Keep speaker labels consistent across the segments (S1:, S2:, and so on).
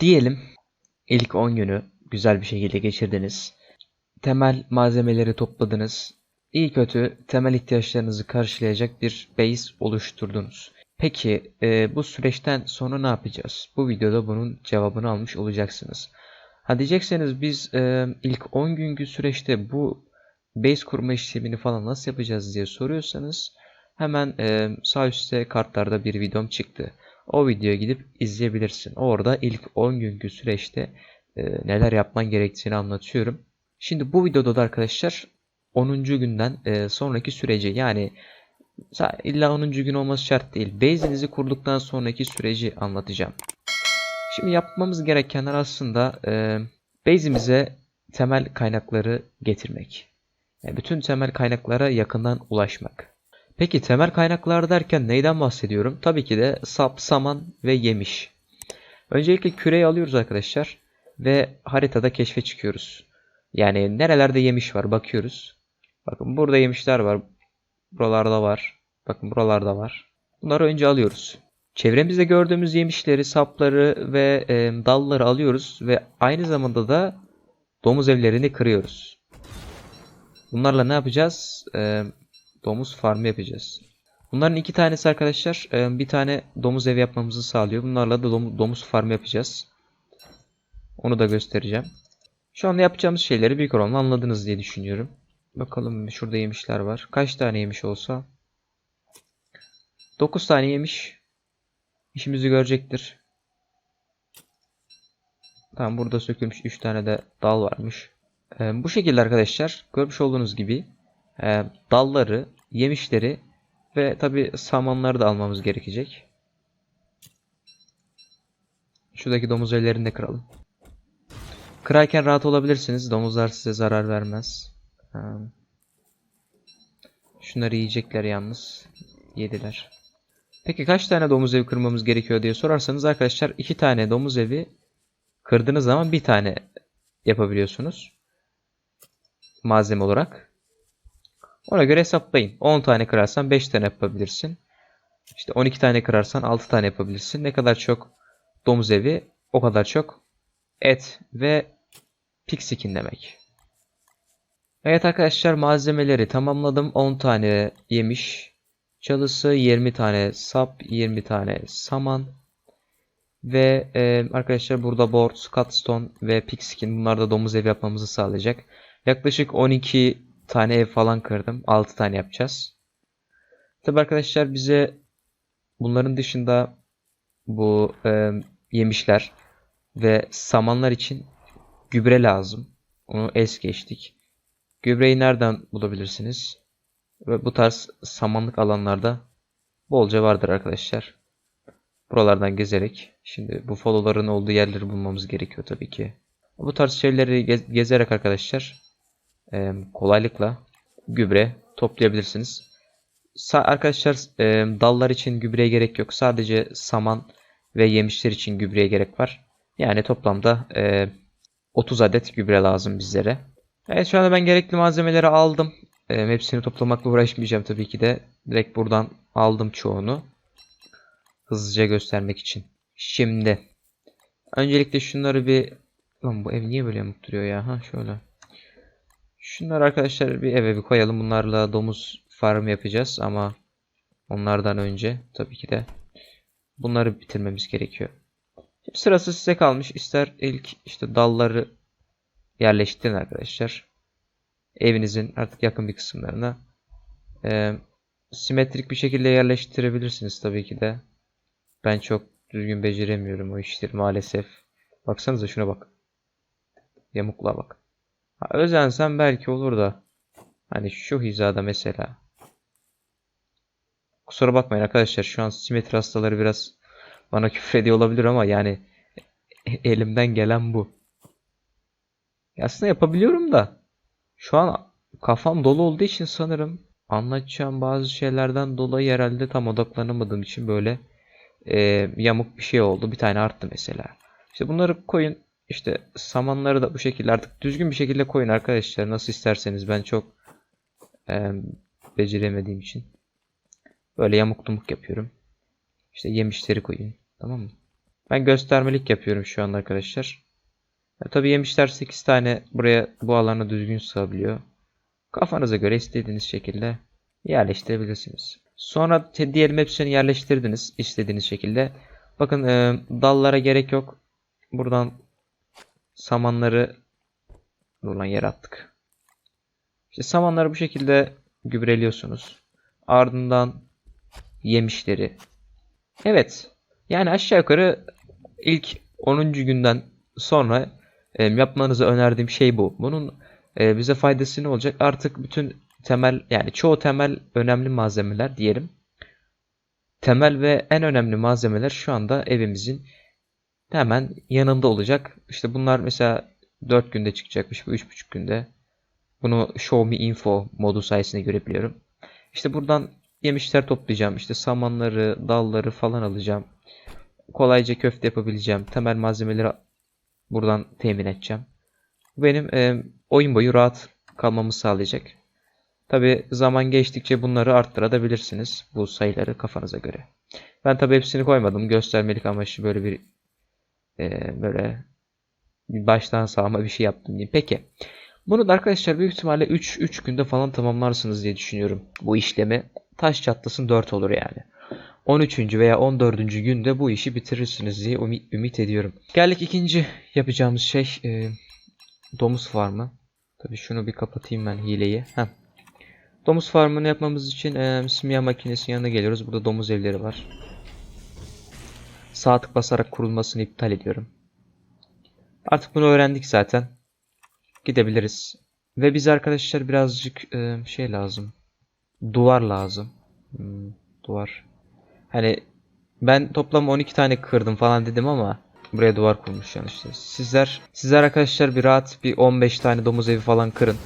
S1: Diyelim ilk 10 günü güzel bir şekilde geçirdiniz. Temel malzemeleri topladınız. İyi kötü temel ihtiyaçlarınızı karşılayacak bir base oluşturdunuz. Peki e, bu süreçten sonra ne yapacağız? Bu videoda bunun cevabını almış olacaksınız. Ha diyecekseniz biz e, ilk 10 günkü süreçte bu base kurma işlemini falan nasıl yapacağız diye soruyorsanız hemen e, sağ üstte kartlarda bir videom çıktı. O videoya gidip izleyebilirsin. Orada ilk 10 günkü süreçte e, neler yapman gerektiğini anlatıyorum. Şimdi bu videoda da arkadaşlar 10. günden e, sonraki süreci yani illa 10. gün olması şart değil. Base'inizi kurduktan sonraki süreci anlatacağım. Şimdi yapmamız gerekenler aslında e, base'imize temel kaynakları getirmek. Yani bütün temel kaynaklara yakından ulaşmak. Peki temel kaynaklar derken neyden bahsediyorum? Tabii ki de sap, saman ve yemiş. Öncelikle küreyi alıyoruz arkadaşlar ve haritada keşfe çıkıyoruz. Yani nerelerde yemiş var bakıyoruz. Bakın burada yemişler var. Buralarda var. Bakın buralarda var. Bunları önce alıyoruz. Çevremizde gördüğümüz yemişleri, sapları ve e, dalları alıyoruz ve aynı zamanda da domuz evlerini kırıyoruz. Bunlarla ne yapacağız? E, domuz farmı yapacağız. Bunların iki tanesi arkadaşlar e, bir tane domuz evi yapmamızı sağlıyor. Bunlarla da dom- domuz farmı yapacağız. Onu da göstereceğim. Şu anda yapacağımız şeyleri büyük oranda anladınız diye düşünüyorum. Bakalım şurada yemişler var. Kaç tane yemiş olsa? 9 tane yemiş. İşimizi görecektir. Tamam burada sökülmüş 3 tane de dal varmış. Ee, bu şekilde arkadaşlar görmüş olduğunuz gibi e, dalları, yemişleri ve tabi samanları da almamız gerekecek. Şuradaki domuz evlerini de kıralım. Kırarken rahat olabilirsiniz. Domuzlar size zarar vermez. Ee, Şunları yiyecekler yalnız. Yediler. Peki kaç tane domuz evi kırmamız gerekiyor diye sorarsanız arkadaşlar iki tane domuz evi kırdığınız zaman bir tane yapabiliyorsunuz. Malzeme olarak. Ona göre hesaplayın. 10 tane kırarsan 5 tane yapabilirsin. İşte 12 tane kırarsan 6 tane yapabilirsin. Ne kadar çok domuz evi o kadar çok et ve pixikin demek. Evet arkadaşlar malzemeleri tamamladım. 10 tane yemiş çalısı, 20 tane sap, 20 tane saman ve e, arkadaşlar burada board, cutstone ve pigskin bunlar da domuz evi yapmamızı sağlayacak. Yaklaşık 12 tane ev falan kırdım. 6 tane yapacağız. Tabi arkadaşlar bize bunların dışında bu e, yemişler ve samanlar için gübre lazım. Onu es geçtik. Gübreyi nereden bulabilirsiniz? Ve bu tarz samanlık alanlarda bolca vardır arkadaşlar. Buralardan gezerek. Şimdi bu followların olduğu yerleri bulmamız gerekiyor tabii ki. Bu tarz şeyleri gez- gezerek arkadaşlar e, kolaylıkla gübre toplayabilirsiniz. Sa- arkadaşlar e, dallar için gübreye gerek yok. Sadece saman ve yemişler için gübreye gerek var. Yani toplamda e, 30 adet gübre lazım bizlere. Evet şu anda ben gerekli malzemeleri aldım. E, hepsini toplamakla uğraşmayacağım tabii ki de. Direkt buradan aldım çoğunu. Hızlıca göstermek için. Şimdi. Öncelikle şunları bir... Lan bu ev niye böyle yamuk duruyor ya? Ha şöyle. Şunları arkadaşlar bir eve bir koyalım. Bunlarla domuz farmı yapacağız ama onlardan önce tabii ki de bunları bitirmemiz gerekiyor. Şimdi sırası size kalmış. İster ilk işte dalları yerleştirin arkadaşlar. Evinizin artık yakın bir kısımlarına. Ee, simetrik bir şekilde yerleştirebilirsiniz tabii ki de. Ben çok düzgün beceremiyorum o işleri maalesef. Baksanıza şuna bak. Yamukla bak. Ha, özensen belki olur da. Hani şu hizada mesela. Kusura bakmayın arkadaşlar. Şu an simetri hastaları biraz bana küfür ediyor olabilir ama yani elimden gelen bu. Aslında yapabiliyorum da. Şu an kafam dolu olduğu için sanırım anlatacağım bazı şeylerden dolayı herhalde tam odaklanamadığım için böyle e, yamuk bir şey oldu. Bir tane arttı mesela. İşte bunları koyun. İşte samanları da bu şekilde artık düzgün bir şekilde koyun arkadaşlar. Nasıl isterseniz ben çok e, beceremediğim için. Böyle yamuk dumuk yapıyorum. İşte yemişleri koyun. Tamam mı? Ben göstermelik yapıyorum şu anda arkadaşlar. Ya, tabii yemişler 8 tane buraya bu alana düzgün sığabiliyor. Kafanıza göre istediğiniz şekilde yerleştirebilirsiniz. Sonra diyelim hepsini yerleştirdiniz istediğiniz şekilde. Bakın e, dallara gerek yok. Buradan samanları Dur lan yere attık. İşte samanları bu şekilde gübreliyorsunuz. Ardından yemişleri. Evet. Yani aşağı yukarı ilk 10. günden sonra e, yapmanızı önerdiğim şey bu. Bunun e, bize faydası ne olacak? Artık bütün temel yani çoğu temel önemli malzemeler diyelim. Temel ve en önemli malzemeler şu anda evimizin hemen yanında olacak. İşte bunlar mesela 4 günde çıkacakmış bu 3,5 günde. Bunu Show Me Info modu sayesinde görebiliyorum. İşte buradan yemişler toplayacağım. İşte samanları, dalları falan alacağım. Kolayca köfte yapabileceğim. Temel malzemeleri buradan temin edeceğim. Bu benim e, oyun boyu rahat kalmamı sağlayacak. Tabi zaman geçtikçe bunları arttırabilirsiniz. Bu sayıları kafanıza göre. Ben tabi hepsini koymadım. Göstermelik amaçlı böyle bir e, böyle baştan sağma bir şey yaptım diyeyim. Peki. Bunu da arkadaşlar büyük ihtimalle 3 3 günde falan tamamlarsınız diye düşünüyorum. Bu işlemi taş çatlasın 4 olur yani. 13. veya 14. günde bu işi bitirirsiniz diye ümit, ediyorum. Geldik ikinci yapacağımız şey e, domuz farmı. Tabii şunu bir kapatayım ben hileyi. Heh. Domuz farmını yapmamız için e, simya makinesinin yanına geliyoruz. Burada domuz evleri var. Sağ tık basarak kurulmasını iptal ediyorum. Artık bunu öğrendik zaten. Gidebiliriz. Ve biz arkadaşlar birazcık e, şey lazım. Duvar lazım. Hmm, duvar. Hani ben toplam 12 tane kırdım falan dedim ama buraya duvar kurmuş işte. Sizler sizler arkadaşlar bir rahat bir 15 tane domuz evi falan kırın.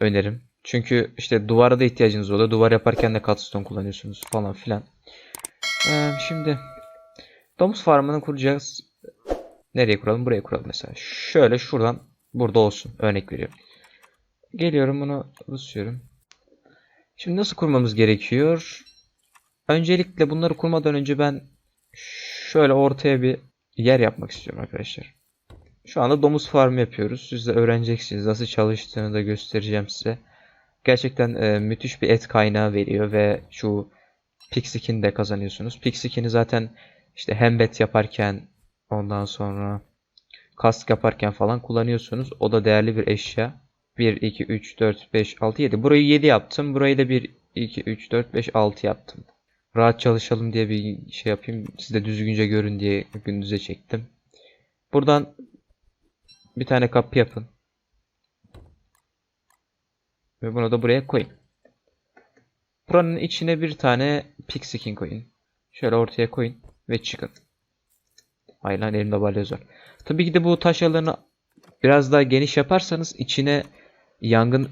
S1: Önerim. Çünkü işte duvara da ihtiyacınız oluyor. Duvar yaparken de cutstone kullanıyorsunuz falan filan. Ee, şimdi domuz farmını kuracağız. Nereye kuralım? Buraya kuralım mesela. Şöyle şuradan burada olsun. Örnek veriyorum. Geliyorum bunu basıyorum. Şimdi nasıl kurmamız gerekiyor? Öncelikle bunları kurmadan önce ben şöyle ortaya bir yer yapmak istiyorum arkadaşlar. Şu anda domuz farmı yapıyoruz. Siz de öğreneceksiniz. Nasıl çalıştığını da göstereceğim size. Gerçekten e, müthiş bir et kaynağı veriyor ve şu Pixskin'i de kazanıyorsunuz. Pixskin'i zaten işte hembet yaparken ondan sonra kask yaparken falan kullanıyorsunuz. O da değerli bir eşya. 1, 2, 3, 4, 5, 6, 7. Burayı 7 yaptım. Burayı da 1, 2, 3, 4, 5, 6 yaptım. Rahat çalışalım diye bir şey yapayım. Siz de düzgünce görün diye gündüze çektim. Buradan bir tane kapı yapın. Ve bunu da buraya koyun. Buranın içine bir tane pigskin koyun. Şöyle ortaya koyun ve çıkın. Ay lan elimde balyoz var. Tabii ki de bu taş alanı biraz daha geniş yaparsanız içine yangın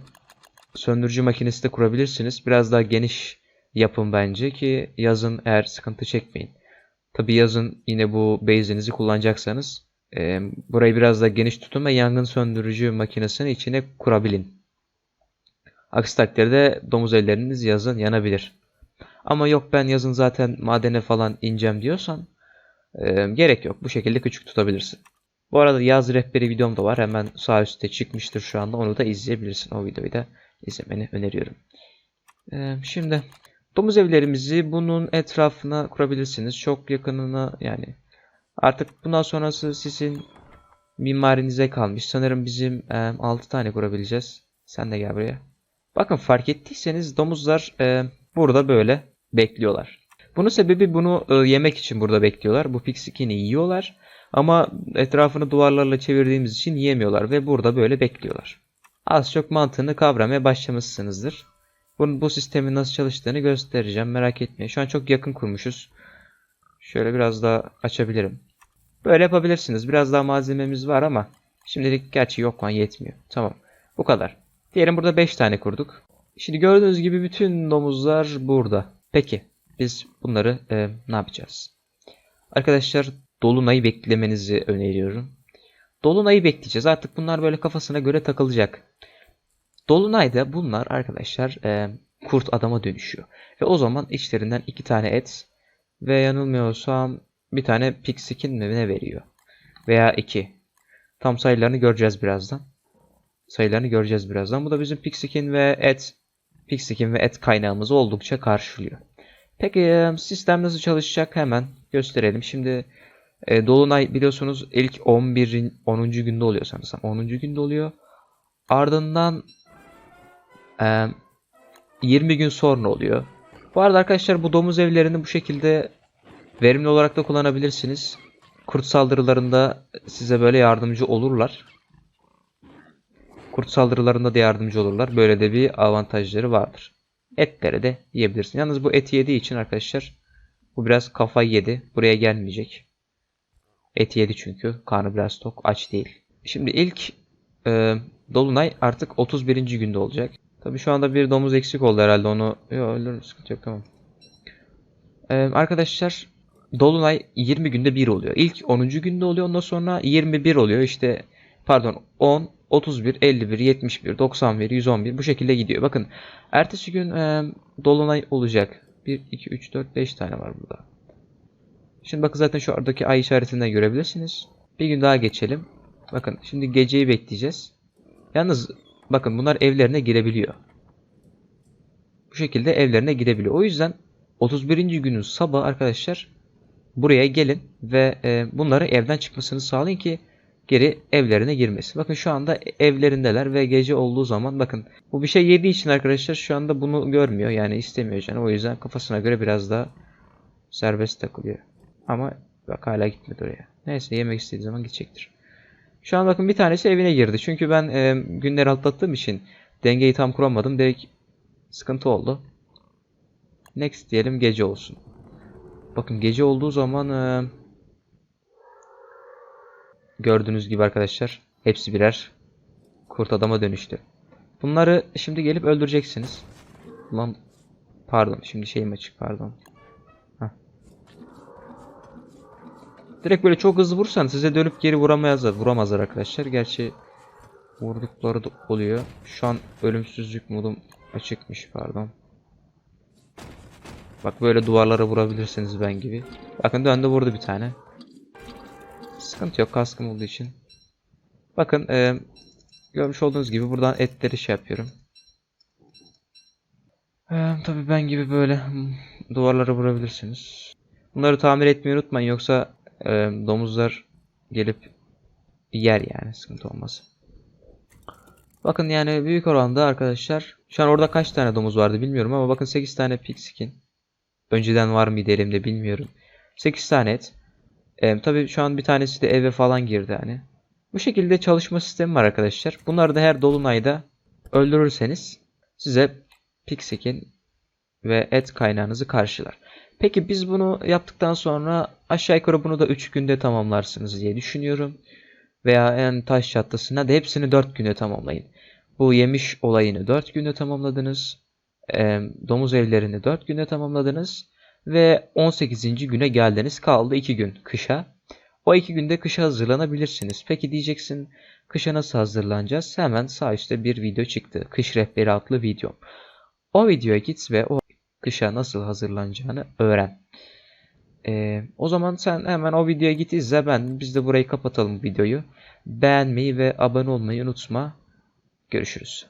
S1: söndürücü makinesi de kurabilirsiniz. Biraz daha geniş yapın bence ki yazın eğer sıkıntı çekmeyin. Tabii yazın yine bu base'inizi kullanacaksanız e, burayı biraz daha geniş tutun ve yangın söndürücü makinesini içine kurabilin. Aksi takdirde domuz elleriniz yazın yanabilir. Ama yok ben yazın zaten madene falan ineceğim diyorsan e, gerek yok. Bu şekilde küçük tutabilirsin. Bu arada yaz rehberi videom da var. Hemen sağ üstte çıkmıştır şu anda. Onu da izleyebilirsin. O videoyu da izlemeni öneriyorum. E, şimdi domuz evlerimizi bunun etrafına kurabilirsiniz. Çok yakınına yani artık bundan sonrası sizin mimarinize kalmış. Sanırım bizim e, 6 tane kurabileceğiz. Sen de gel buraya. Bakın fark ettiyseniz domuzlar e, burada böyle bekliyorlar. Bunun sebebi bunu e, yemek için burada bekliyorlar. Bu pigskin'i yiyorlar. Ama etrafını duvarlarla çevirdiğimiz için yiyemiyorlar ve burada böyle bekliyorlar. Az çok mantığını kavramaya başlamışsınızdır. Bu, bu sistemin nasıl çalıştığını göstereceğim merak etmeyin. Şu an çok yakın kurmuşuz. Şöyle biraz daha açabilirim. Böyle yapabilirsiniz. Biraz daha malzememiz var ama şimdilik gerçi yok lan yetmiyor. Tamam. Bu kadar. Diyelim burada 5 tane kurduk. Şimdi gördüğünüz gibi bütün domuzlar burada. Peki biz bunları e, ne yapacağız? Arkadaşlar Dolunay'ı beklemenizi öneriyorum. Dolunay'ı bekleyeceğiz. Artık bunlar böyle kafasına göre takılacak. Dolunay'da bunlar arkadaşlar e, kurt adama dönüşüyor. Ve o zaman içlerinden iki tane et ve yanılmıyorsam bir tane pick skin mi ne veriyor? Veya 2. Tam sayılarını göreceğiz birazdan. Sayılarını göreceğiz birazdan. Bu da bizim pick skin ve et pick skin ve et kaynağımızı oldukça karşılıyor. Peki sistem nasıl çalışacak hemen gösterelim. Şimdi e, Dolunay biliyorsunuz ilk 11. 10. günde oluyor sanırsam. 10. günde oluyor. Ardından e, 20 gün sonra oluyor. Bu arada arkadaşlar bu domuz evlerini bu şekilde verimli olarak da kullanabilirsiniz. Kurt saldırılarında size böyle yardımcı olurlar. Kurt saldırılarında da yardımcı olurlar. Böyle de bir avantajları vardır. Etleri de yiyebilirsin. Yalnız bu eti yediği için arkadaşlar bu biraz kafayı yedi. Buraya gelmeyecek. Et yedi çünkü. Karnı biraz tok. Aç değil. Şimdi ilk e, Dolunay artık 31. günde olacak. Tabii şu anda bir domuz eksik oldu herhalde. Onu yok öyle sıkıntı yok tamam. E, arkadaşlar Dolunay 20 günde 1 oluyor. İlk 10. günde oluyor. Ondan sonra 21 oluyor. İşte pardon 10, 31, 51, 71, 91, 111 bu şekilde gidiyor. Bakın ertesi gün e, Dolunay olacak. 1, 2, 3, 4, 5 tane var burada. Şimdi bakın zaten şu aradaki ay işaretinden görebilirsiniz. Bir gün daha geçelim. Bakın şimdi geceyi bekleyeceğiz. Yalnız bakın bunlar evlerine girebiliyor. Bu şekilde evlerine girebiliyor. O yüzden 31. günün sabah arkadaşlar buraya gelin ve e, bunları evden çıkmasını sağlayın ki geri evlerine girmesi. Bakın şu anda evlerindeler ve gece olduğu zaman bakın bu bir şey yediği için arkadaşlar şu anda bunu görmüyor. Yani istemiyor canım. O yüzden kafasına göre biraz daha serbest takılıyor. Ama bak hala gitmedi oraya. Neyse yemek istediği zaman gidecektir. Şu an bakın bir tanesi evine girdi. Çünkü ben e, günleri atlattığım için dengeyi tam kuramadım. Direkt sıkıntı oldu. Next diyelim gece olsun. Bakın gece olduğu zaman e, gördüğünüz gibi arkadaşlar hepsi birer kurt adama dönüştü. Bunları şimdi gelip öldüreceksiniz. Lan pardon şimdi şeyim açık pardon. Heh. Direkt böyle çok hızlı vursan size dönüp geri vuramazlar, vuramazlar arkadaşlar. Gerçi vurdukları da oluyor. Şu an ölümsüzlük modum açıkmış pardon. Bak böyle duvarlara vurabilirsiniz ben gibi. Bakın döndü vurdu bir tane. Sıkıntı yok kaskım olduğu için. Bakın e, görmüş olduğunuz gibi buradan etleri şey yapıyorum. E, tabii ben gibi böyle hmm, duvarlara vurabilirsiniz. Bunları tamir etmeyi unutmayın yoksa e, domuzlar gelip yer yani sıkıntı olmaz. Bakın yani büyük oranda arkadaşlar şu an orada kaç tane domuz vardı bilmiyorum ama bakın 8 tane pig. Önceden var mıydı elimde bilmiyorum. 8 tane et. E, tabii şu an bir tanesi de eve falan girdi hani. Bu şekilde çalışma sistemi var arkadaşlar. Bunları da her dolunayda öldürürseniz size pig skin ve et kaynağınızı karşılar. Peki biz bunu yaptıktan sonra aşağı yukarı bunu da 3 günde tamamlarsınız diye düşünüyorum. Veya en taş çatlasına da hepsini 4 günde tamamlayın. Bu yemiş olayını 4 günde tamamladınız. E, domuz evlerini 4 günde tamamladınız. Ve 18. güne geldiniz. Kaldı 2 gün kışa. O 2 günde kışa hazırlanabilirsiniz. Peki diyeceksin kışa nasıl hazırlanacağız? Hemen sağ üstte bir video çıktı. Kış rehberi adlı video. O videoya git ve o kışa nasıl hazırlanacağını öğren. Ee, o zaman sen hemen o videoya git izle ben biz de burayı kapatalım videoyu. Beğenmeyi ve abone olmayı unutma. Görüşürüz.